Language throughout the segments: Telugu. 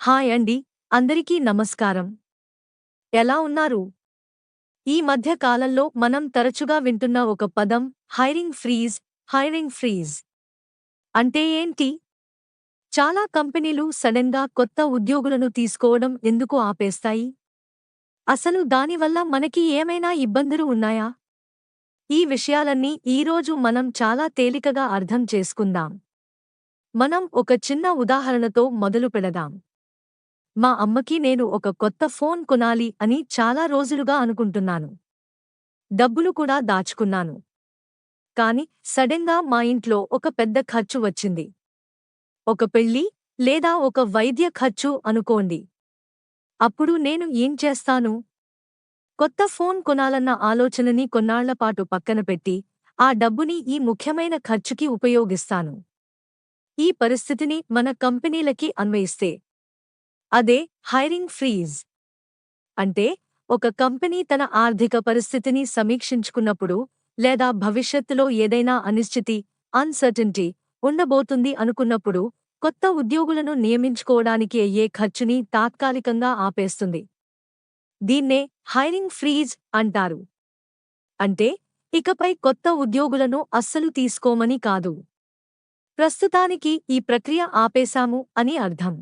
హాయ్ అండి అందరికీ నమస్కారం. ఎలా ఉన్నారు? ఈ మధ్య కాలంలో మనం తరచుగా వింటున్న ఒక పదం హైరింగ్ ఫ్రీజ్ హైరింగ్ ఫ్రీజ్. అంటే ఏంటి? చాలా కంపెనీలు సడన్గా కొత్త ఉద్యోగులను తీసుకోవడం ఎందుకు ఆపేస్తాయి? అసలు దానివల్ల మనకి ఏమైనా ఇబ్బందులు ఉన్నాయా? ఈ విషయాలన్నీ ఈరోజు మనం చాలా తేలికగా అర్థం చేసుకుందాం. మనం ఒక చిన్న ఉదాహరణతో మొదలు పెడదాం. మా అమ్మకి నేను ఒక కొత్త ఫోన్ కొనాలి అని చాలా రోజులుగా అనుకుంటున్నాను. డబ్బులు కూడా దాచుకున్నాను. కాని సడెన్గా మా ఇంట్లో ఒక పెద్ద ఖర్చు వచ్చింది. ఒక పెళ్ళి లేదా ఒక వైద్య ఖర్చు అనుకోండి. అప్పుడు నేను ఏం చేస్తాను? కొత్త ఫోన్ కొనాలన్న ఆలోచనని కొన్నాళ్ళపాటు పక్కన పెట్టి ఆ డబ్బుని ఈ ముఖ్యమైన ఖర్చుకి ఉపయోగిస్తాను. ఈ పరిస్థితిని మన కంపెనీలకి అన్వయిస్తే అదే హైరింగ్ ఫ్రీజ్. అంటే ఒక కంపెనీ తన ఆర్థిక పరిస్థితిని సమీక్షించుకున్నప్పుడు లేదా భవిష్యత్తులో ఏదైనా అనిశ్చితి అన్సర్టన్టీ ఉండబోతుంది అనుకున్నప్పుడు కొత్త ఉద్యోగులను నియమించుకోవడానికి అయ్యే ఖర్చుని తాత్కాలికంగా ఆపేస్తుంది. దీన్నే హైరింగ్ ఫ్రీజ్ అంటారు. అంటే ఇకపై కొత్త ఉద్యోగులను అస్సలు తీసుకోమని కాదు. ప్రస్తుతానికి ఈ ప్రక్రియ ఆపేశాము అని అర్థం.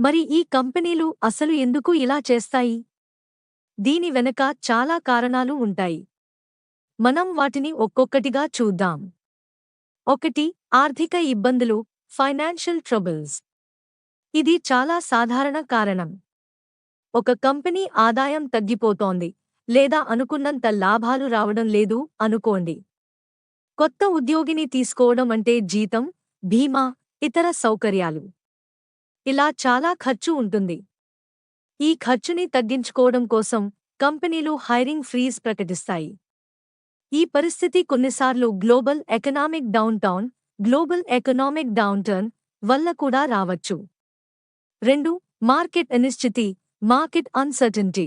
మరి ఈ కంపెనీలు అసలు ఎందుకు ఇలా చేస్తాయి? దీని వెనక చాలా కారణాలు ఉంటాయి. మనం వాటిని ఒక్కొక్కటిగా చూద్దాం. ఒకటి ఆర్థిక ఇబ్బందులు ఫైనాన్షియల్ ట్రబుల్స్. ఇది చాలా సాధారణ కారణం. ఒక కంపెనీ ఆదాయం తగ్గిపోతోంది లేదా అనుకున్నంత లాభాలు రావడం లేదు అనుకోండి. కొత్త ఉద్యోగిని తీసుకోవడం అంటే జీతం బీమా ఇతర సౌకర్యాలు. ఇలా చాలా ఖర్చు ఉంటుంది. ఈ ఖర్చుని తగ్గించుకోవడం కోసం కంపెనీలు హైరింగ్ ఫ్రీజ్ ప్రకటిస్తాయి. ఈ పరిస్థితి కొన్నిసార్లు global economic downturn global economic downturn వల్ల కూడా రావచ్చు. రెండు మార్కెట్ అనిశ్చితి మార్కెట్ అన్సర్టన్టీ.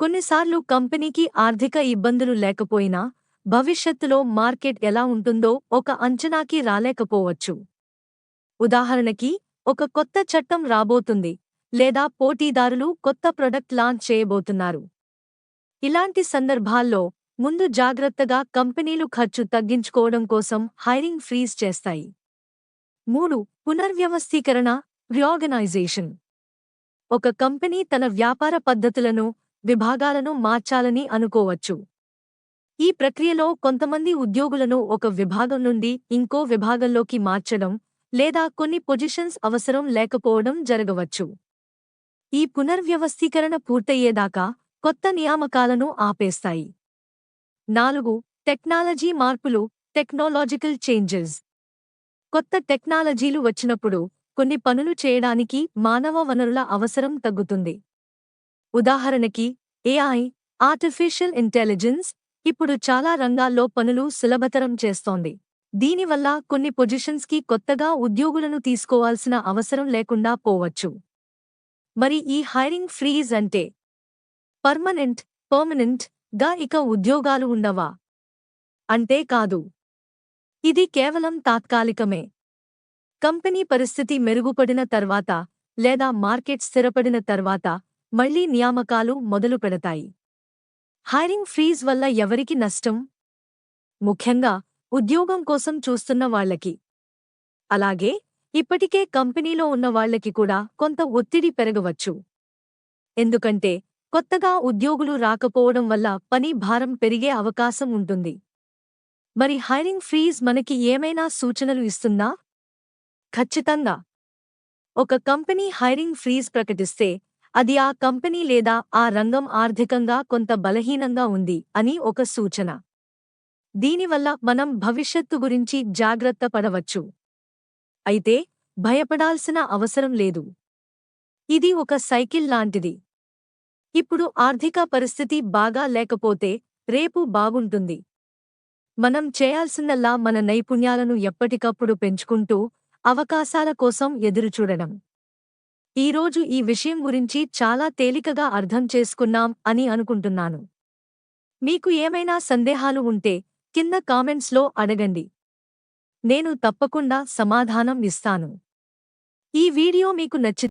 కొన్నిసార్లు కంపెనీకి ఆర్థిక ఇబ్బందులు లేకపోయినా భవిష్యత్తులో మార్కెట్ ఎలా ఉంటుందో ఒక అంచనాకి రాలేకపోవచ్చు. ఉదాహరణకి ఒక కొత్త చట్టం రాబోతుంది లేదా పోటీదారులు కొత్త ప్రొడక్ట్ లాంచ్ చేయబోతున్నారు. ఇలాంటి సందర్భాల్లో ముందు జాగ్రత్తగా కంపెనీలు ఖర్చు తగ్గించుకోవడం కోసం హైరింగ్ ఫ్రీజ్ చేస్తాయి. మూడు పునర్వ్యవస్థీకరణ రిఆర్గనైజేషన్. ఒక కంపెనీ తన వ్యాపార పద్ధతులను విభాగాలను మార్చాలని అనుకోవచ్చు. ఈ ప్రక్రియలో కొంతమంది ఉద్యోగులను ఒక విభాగం నుండి ఇంకో విభాగంలోకి మార్చడం లేదా కొన్ని పొజిషన్స్ అవసరం లేకపోవడం జరగవచ్చు. ఈ పునర్వ్యవస్థీకరణ పూర్తయ్యేదాకా కొత్త నియామకాలను ఆపేస్తాయి. నాలుగు టెక్నాలజీ మార్పులు టెక్నాలజికల్ చేంజెస్. కొత్త టెక్నాలజీలు వచ్చినప్పుడు కొన్ని పనులు చేయడానికి మానవ వనరుల అవసరం తగ్గుతుంది. ఉదాహరణకి ఏఐ ఆర్టిఫిషియల్ ఇంటెలిజెన్స్ ఇప్పుడు చాలా రంగాల్లో పనులు సులభతరం చేస్తోంది. దీనివల్ల కొన్ని పొజిషన్స్కి కొత్తగా ఉద్యోగులను తీసుకోవాల్సిన అవసరం లేకుండా పోవచ్చు. మరి ఈ హైరింగ్ ఫ్రీజ్ అంటే? పర్మనెంట్ పర్మనెంట్గా ఇక ఉద్యోగాలు ఉండవా? అంటే కాదు. ఇది కేవలం తాత్కాలికమే. కంపెనీ పరిస్థితి మెరుగుపడిన తర్వాత లేదా మార్కెట్ స్థిరపడిన తర్వాత మళ్ళీ నియామకాలు మొదలు పెడతాయి. హైరింగ్ ఫ్రీజ్ వల్ల ఎవరికి నష్టం? ముఖ్యంగా ఉద్యోగం కోసం చూస్తున్న వాళ్ళకి అలాగే ఇప్పటికే కంపెనీలో ఉన్న వాళ్ళకి కూడా కొంత ఒత్తిడి పెరగవచ్చు. ఎందుకంటే కొత్తగా ఉద్యోగులు రాకపోవడం వల్ల పని భారం పెరిగే అవకాశం ఉంటుంది. మరి హైరింగ్ ఫ్రీజ్ మనకి ఏమైనా సూచనలు ఇస్తుందా? ఖచ్చితంగా. ఒక కంపెనీ హైరింగ్ ఫ్రీజ్ ప్రకటిస్తే అది ఆ కంపెనీ లేదా ఆ రంగం ఆర్థికంగా కొంత బలహీనంగా ఉంది అని ఒక సూచన. దీనివల్ల మనం భవిష్యత్తు గురించి జాగ్రత్త పడవచ్చు. అయితే భయపడాల్సిన అవసరం లేదు. ఇది ఒక సైకిల్ లాంటిది. ఇప్పుడు ఆర్థిక పరిస్థితి బాగా లేకపోతే రేపు బాగుంటుంది. మనం చేయాల్సిందల్లా మన నైపుణ్యాలను ఎప్పటికప్పుడు పెంచుకుంటూ అవకాశాల కోసం ఎదురుచూడడం. ఈరోజు ఈ విషయం గురించి చాలా తేలికగా అర్థం చేసుకున్నాం అని అనుకుంటున్నాను. మీకు ఏమైనా సందేహాలు ఉంటే కింద కామెంట్స్లో అడగండి. నేను తప్పకుండా సమాధానం ఇస్తాను. ఈ వీడియో మీకు నచ్చి